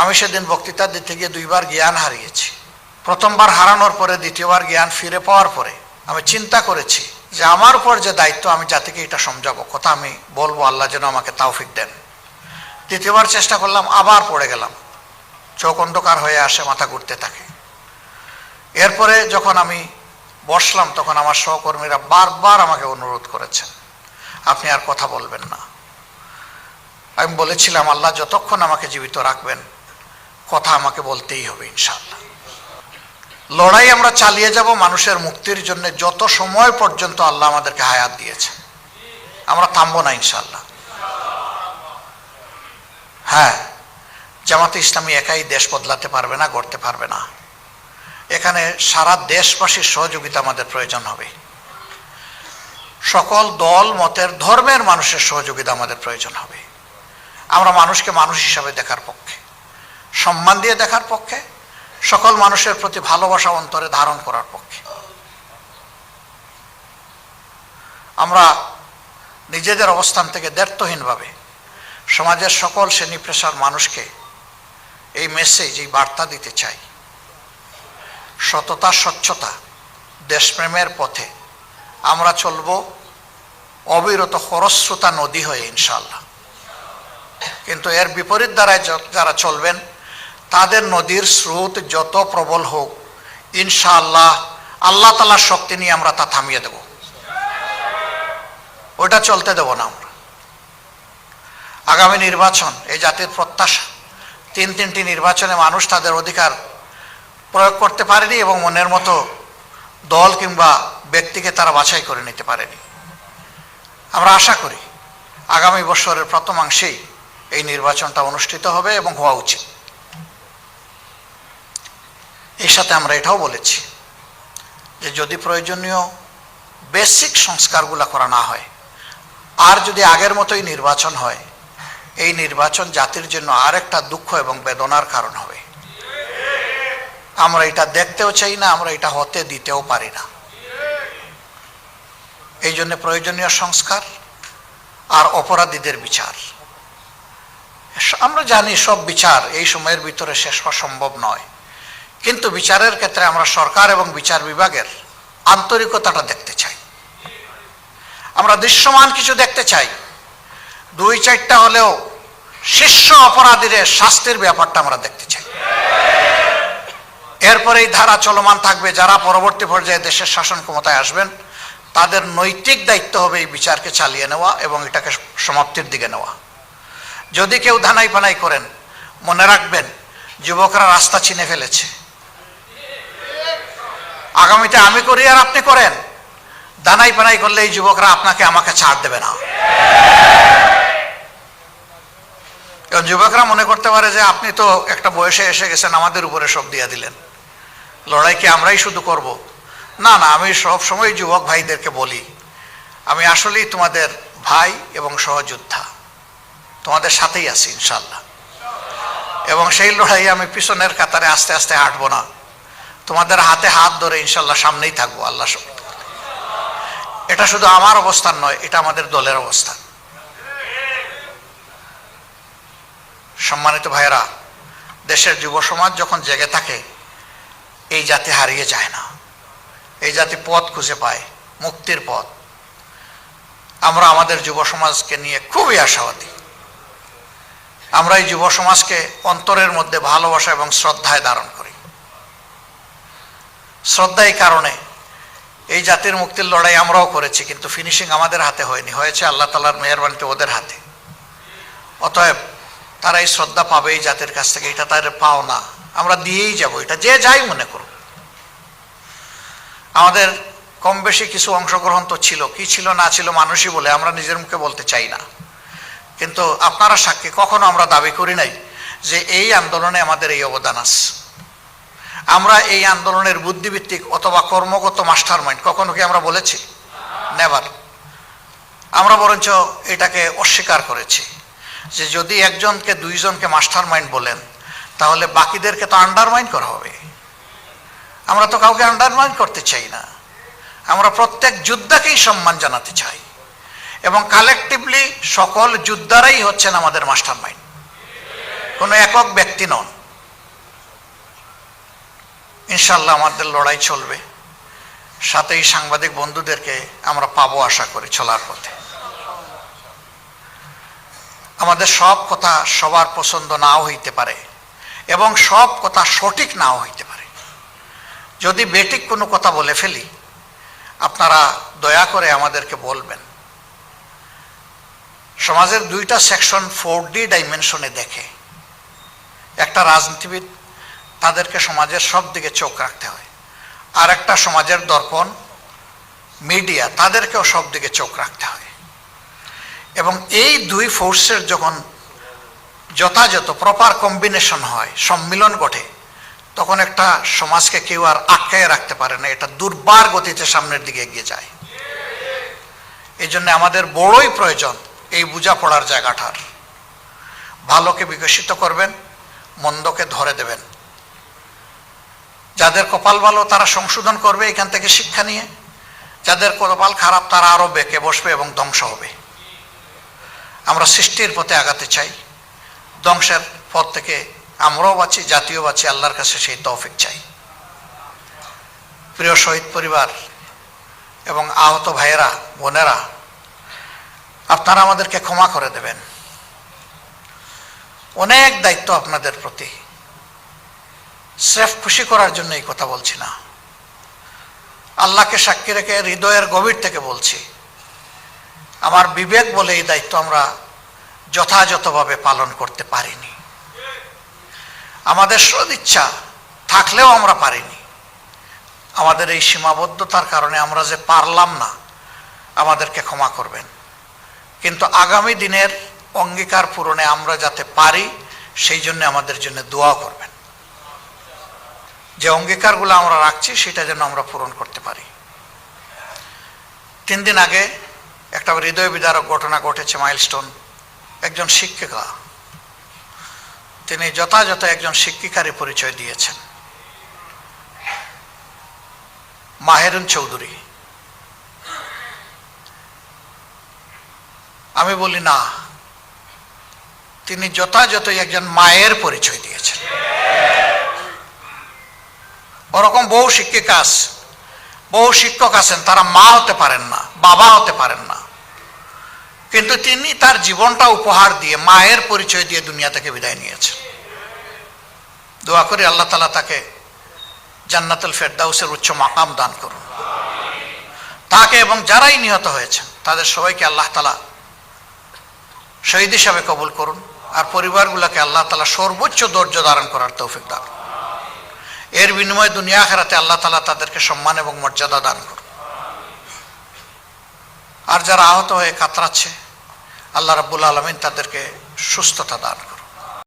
আমি সেদিন বক্তৃতা দিতে গিয়ে দুইবার জ্ঞান হারিয়েছি। প্রথমবার হারানোর পরে দ্বিতীয়বার জ্ঞান ফিরে পাওয়ার পরে আমি চিন্তা করেছি যে আমার উপর যে দায়িত্ব, আমি জাতিকে এটা সমঝাবো। কথা আমি বলব, আল্লাহ যেন আমাকে তাওফিক দেন। দ্বিতীয়বার চেষ্টা করলাম, আবার পড়ে গেলাম। চোখ অন্ধকার হয়ে আসে, মাথা ঘুরতে থাকে। এরপরে যখন আমি বসলাম, তখন আমার সহকর্মীরা বারবার আমাকে অনুরোধ করেছেন, আপনি আর কথা বলবেন না। আমি বলেছিলাম, আল্লাহ যতক্ষণ আমাকে জীবিত রাখবেন কথা আমাকে বলতেই হবে ইনশাল্লাহ লড়াই আমরা চালিয়ে যাব মানুষের মুক্তির জন্য, যত সময় পর্যন্ত আল্লাহ আমাদেরকে হায়াত দিয়েছে। আমরা থামবো না ইনশাল্লাহ হ্যাঁ জামাতে ইসলামী একাই দেশ বদলাতে পারবে না, গড়তে পারবে না। এখানে সারা দেশবাসীর সহযোগিতা আমাদের প্রয়োজন হবে। সকল দল, মতের, ধর্মের মানুষের সহযোগিতা আমাদের প্রয়োজন হবে। আমরা মানুষকে মানুষ হিসাবে দেখার পক্ষে। সম্মান দিয়ে দেখার পক্ষে, সকল মানুষের প্রতি ভালোবাসা অন্তরে ধারণ করার পক্ষে। আমরা নিজেদের অবস্থান থেকে দ্ব্যর্থহীনভাবে সমাজের সকল শ্রেণি পেশার মানুষকে এই মেসেজ এই বার্তা দিতে চাই। সততা, স্বচ্ছতা, দেশপ্রেমের পথে আমরা চলব অবিরত খরস্রোতা নদী হয়ে ইনশাল্লাহ কিন্তু এর বিপরীত দ্বারায় যারা চলবেন তাদের নদীর স্রোত যত প্রবল হোক, ইনশাআল্লাহ আল্লাহ তালার শক্তি নিয়ে আমরা তা থামিয়ে দেব। ওইটা চলতে দেব না আমরা। আগামী নির্বাচন, এই জাতির প্রত্যাশা, তিন তিনটি নির্বাচনে মানুষ তাদের অধিকার প্রয়োগ করতে পারেনি এবং মনের মতো দল কিংবা ব্যক্তিকে তারা বাছাই করে নিতে পারেনি। আমরা আশা করি আগামী বছরের প্রথমাংশেই এই নির্বাচনটা অনুষ্ঠিত হবে এবং হওয়া উচিত। এর সাথে আমরা এটাও বলেছি যে যদি প্রয়োজনীয় বেসিক সংস্কারগুলো করা না হয়, আর যদি আগের মতোই নির্বাচন হয়, এই নির্বাচন জাতির জন্য আরেকটা দুঃখ এবং বেদনার কারণ হবে। আমরা এটা দেখতেও চাই না, আমরা এটা হতে দিতেও পারি না। এই জন্য প্রয়োজনীয় সংস্কার আর অপরাধীদের বিচার। আমরা জানি সব বিচার এই সময়ের ভিতরে শেষ হওয়া সম্ভব নয়। কিন্তু বিচারের ক্ষেত্রে আমরা সরকার এবং বিচার বিভাগের আন্তরিকতাটা দেখতে চাই। আমরা দৃশ্যমান কিছু দেখতে চাই। দুই চারটা হলেও শীর্ষ অপরাধীদের শাস্তির ব্যাপারটা আমরা দেখতে চাই। এরপরে এই ধারা চলমান থাকবে, যারা পরবর্তী পর্যায়ে দেশের শাসন ক্ষমতায় আসবেন, তাদের নৈতিক দায়িত্ব হবে এই বিচারকে চালিয়ে নেওয়া এবং এটাকে সমাপ্তির দিকে নেওয়া। যদি কেউ ধানাই পানাই করেন, মনে রাখবেন, যুবকরা রাস্তা চিনে ফেলেছে। আগামীতে আমি করি আর আপনি করেন। দানাই পানাই করলে এই যুবকরা আপনাকে, আমাকে ছাড় দেবে না। কারণ যুবকরা মনে করতে পারে যে আপনি তো একটা বয়সে এসে গেছেন, আমাদের উপরে সব দিয়ে দিলেন। লড়াই কি আমরাই শুধু করব? না না, আমি সব সময় যুবক ভাইদেরকে বলি, আমি আসলেই তোমাদের ভাই এবং সহযোদ্ধা। তোমাদের সাথেই আছি ইনশাল্লাহ এবং সেই লড়াই আমি পিছনের কাতারে আস্তে আস্তে হাঁটবো না। তোমাদের হাতে হাত ধরে ইনশাল্লাহ সামনেই থাকব, আল্লাহ এটা শুধু আমার অবস্থান নয়, এটা আমাদের দলের অবস্থান। সম্মানিত ভাইয়েরা, দেশের যুব সমাজ যখন জেগে থাকে, এই জাতি হারিয়ে যায় না। এই জাতি পথ খুঁজে পায়, মুক্তির পথ। আমরা আমাদের যুব সমাজকে নিয়ে খুবই আশাবাদী। আমরা এই যুব সমাজকে অন্তরের মধ্যে ভালোবাসা এবং শ্রদ্ধায় ধারণ করি। শ্রদ্ধা এই কারণে এই জাতির মুক্তির লড়াই আমরাও করেছি, কিন্তু ফিনিশিং আমাদের হাতে হয়নি। হয়েছে আল্লাহ তালার মেহরবানিতে ওদের হাতে। অতএব তারা এই শ্রদ্ধা পাবে এই জাতির কাছ থেকে, এটা তাদের পাও না আমরা দিয়েই যাব, এটা যে যাই মনে করুক। আমাদের কম বেশি কিছু অংশগ্রহণ তো ছিল, কি ছিল না ছিল মানুষই বলে আমরা নিজের মুখে বলতে চাই না। কিন্তু আপনারা সাক্ষী, কখনো আমরা দাবি করি নাই যে এই আন্দোলনে আমাদের এই অবদান আছে। আমরা এই আন্দোলনের বুদ্ধিভিত্তিক অথবা কর্মগত মাস্টার মাইন্ড কখনো কি আমরা বলেছি? নেভার আমরা বরঞ্চ এটাকে অস্বীকার করেছি যে যদি একজনকে, দুইজনকে মাস্টার মাইন্ড বলেন, তাহলে বাকিদেরকে তো আন্ডারমাইন্ড করা হবে। আমরা তো কাউকে আন্ডারমাইন্ড করতে চাই না। আমরা প্রত্যেক যোদ্ধাকেই সম্মান জানাতে চাই। এবং কালেকটিভলি সকল যোদ্ধারাই হচ্ছেন আমাদের মাস্টার মাইন্ড কোনো একক ব্যক্তি নন। ইনশাল্লাহ আমাদের লড়াই চলবে। সাথে এই সাংবাদিক বন্ধুদেরকে আমরা পাবো আশা করি চলার পথে। আমাদের সব কথা সবার পছন্দ নাও হইতে পারে এবং সব কথা সঠিক নাও হইতে পারে। যদি বেটিক কোনো কথা বলে ফেলি, আপনারা দয়া করে আমাদেরকে বলবেন। সমাজের দুইটা সেকশন ফোর ডি ডাইমেনশনে দেখে। একটা রাজনীতিবিদ তাদেরকে সমাজের সব দিকে চোখ রাখতে হয়। আর একটা সমাজের দর্পণ, মিডিয়া, তাদেরকেও সব দিকে চোখ রাখতে হয়। এবং এই দুই ফোর্সের যখন যথাযথ, প্রপার কম্বিনেশন হয়, সম্মিলন ঘটে, তখন একটা সমাজকে কেউ আর আটকায় রাখতে পারে না, এটা দুর্বার গতিতে সামনের দিকে এগিয়ে যায়। এই জন্য আমাদের বড়ই প্রয়োজন এই বোঝাপড়ার জায়গাটার। ভালোকে বিকশিত করবেন, মন্দকে ধরে দেবেন। যাদের কপাল ভালো তারা সংশোধন করবে এখান থেকে শিক্ষা নিয়ে। যাদের কপাল খারাপ তারা আরও বেঁকে বসবে এবং ধ্বংস হবে। আমরা সৃষ্টির পথে আগাতে চাই। ধ্বংসের পথ থেকে আমরাও বাঁচি জাতীয় বাঁচি, আল্লাহর কাছে সেই তৌফিক চাই। প্রিয় শহীদ পরিবার এবং আহত ভাইয়েরা, বোনেরা, আপনারা আমাদেরকে ক্ষমা করে দেবেন। অনেক দায়িত্ব আপনাদের প্রতি। স্রেফ খুশি করার জন্য এই কথা বলছি না। আল্লাহকে সাক্ষী রেখে হৃদয়ের গভীর থেকে বলছি, আমার বিবেক বলে এই দায়িত্ব আমরা যথাযথভাবে পালন করতে পারিনি। আমাদের সদিচ্ছা থাকলেও আমরা পারিনি। আমাদের এই সীমাবদ্ধতার কারণে আমরা যে পারলাম না, আমাদেরকে ক্ষমা করবেন। কিন্তু আগামী দিনের অঙ্গীকার পূরণে আমরা যাতে পারি, সেই জন্য আমাদের জন্য দোয়া করবেন। যে অঙ্গীকারগুলো আমরা রাখছি, সেটা যেন আমরা পূরণ করতে পারি। তিন দিন আগে একটা হৃদয় বিদারক ঘটনা ঘটেছে মাইলস্টোন একজন শিক্ষিকা। তিনি যথাযথ একজন শিক্ষিকারই পরিচয় দিয়েছেন। মাহেরুন চৌধুরী। আমি বলি, না, তিনি যথাযথই একজন মায়ের পরিচয় দিয়েছেন। ওরকম বহু শিক্ষিকা আছে। বহু শিক্ষক আছেন, তারা মা হতে পারেন না, বাবা হতে পারেন না। কিন্তু তিনি তার জীবনটা উপহার দিয়ে, মায়ের পরিচয় দিয়ে দুনিয়া থেকে বিদায় নিয়েছেন। দোয়া করি আল্লাহ তালা তাকে জান্নাতুল ফেরদাউসের উচ্চ মাকাম দান করুন। তাকে এবং যারাই নিহত হয়েছেন, তাদের সবাইকে আল্লাহ তালা শহীদ হিসাবে কবুল করুন। আর পরিবারগুলোকে আল্লাহ তালা সর্বোচ্চ ধৈর্য ধারণ করার তৌফিক দান এর বিনিময়ে দুনিয়া আখেরাতে আল্লাহ তালা তাদেরকে সম্মান এবং মর্যাদা দান করুন। আর যারা আহত হয়ে কাতরাচ্ছে, আল্লাহ রাবুল আলমিন তাদেরকে সুস্থতা দান করুন।